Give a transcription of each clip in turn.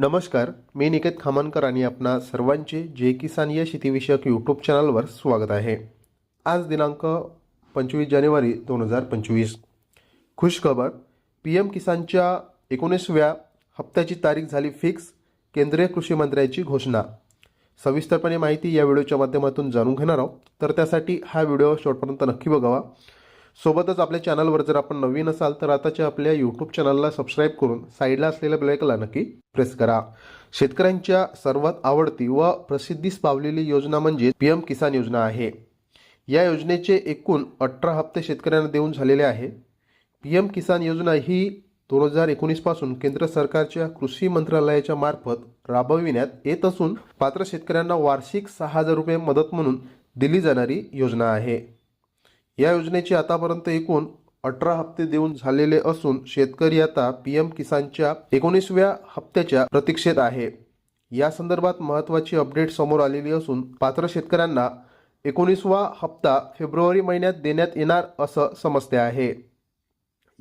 नमस्कार मी निकेत खामनकर आणि आपणा सर्वांचे जे किसान या शेतीविषयक यूट्यूब चॅनलवर स्वागत आहे. आज दिनांक पंचवीस जानेवारी दोन हजार पंचवीस. खुशखबर पी एम किसानच्या एकोणीसव्या हप्त्याची तारीख झाली फिक्स केंद्रीय कृषी मंत्र्याची घोषणा. सविस्तरपणे माहिती या व्हिडिओच्या माध्यमातून जाणून घेणार आहोत. तर त्यासाठी हा व्हिडिओ शेवटपर्यंत नक्की बघावा. सोबतच आपल्या चॅनलवर जर आपण नवीन असाल तर आताच्या आपल्या यूट्यूब चॅनलला सबस्क्राईब करून साईडला असलेल्या बेलायकला नक्की प्रेस करा. शेतकऱ्यांच्या सर्वात आवडती व प्रसिद्धीस पावलेली योजना म्हणजे पी एम किसान योजना आहे. या योजनेचे एकूण अठरा हप्ते शेतकऱ्यांना देऊन झालेले आहे. पी एम किसान योजना ही दोन हजार एकोणीसपासून केंद्र सरकारच्या कृषी मंत्रालयाच्या मार्फत राबविण्यात येत असून पात्र शेतकऱ्यांना वार्षिक सहा हजार रुपये मदत म्हणून दिली जाणारी योजना आहे. या योजनेचे आतापर्यंत एकूण अठरा हप्ते देऊन झालेले असून शेतकरी आता पी एम किसानच्या एकोणीसव्या हप्त्याच्या प्रतीक्षेत आहे. या संदर्भात महत्त्वाची अपडेट समोर आलेली असून पात्र शेतकऱ्यांना एकोणीसवा हप्ता फेब्रुवारी महिन्यात देण्यात येणार असं समजते आहे.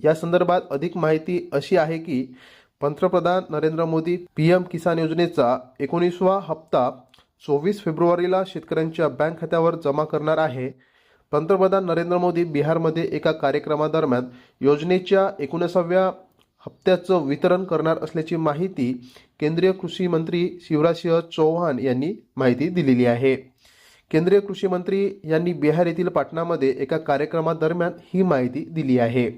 या संदर्भात अधिक माहिती अशी आहे की पंतप्रधान नरेंद्र मोदी पी एम किसान योजनेचा एकोणीसवा हप्ता चोवीस फेब्रुवारीला शेतकऱ्यांच्या बँक खात्यावर जमा करणार आहे. पंतप्रधान नरेंद्र मोदी बिहारमध्ये एका कार्यक्रमादरम्यान योजनेच्या एकोणसाव्या हप्त्याचं वितरण करणार असल्याची माहिती केंद्रीय कृषी मंत्री शिवराजसिंह चौहान यांनी माहिती दिलेली आहे. केंद्रीय कृषी मंत्री यांनी बिहार येथील पाटणामध्ये एका कार्यक्रमादरम्यान ही माहिती दिली आहे.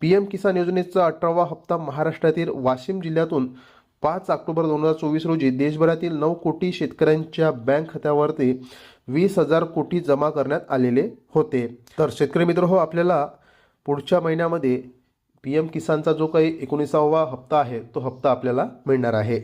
पी एम किसान योजनेचा अठरावा हप्ता महाराष्ट्रातील वाशिम जिल्ह्यातून पाच ऑक्टोबर दोन हजार चोवीस रोजी देशभरातील नऊ कोटी शेतकऱ्यांच्या बँक खात्यावरती वीस हजार कोटी जमा करण्यात आलेले होते. तर शेतकरी मित्र हो आपल्याला पुढच्या महिन्यामध्ये पी एम किसानचा जो काही एकोणीसावा हप्ता आहे तो हप्ता आपल्याला मिळणार आहे.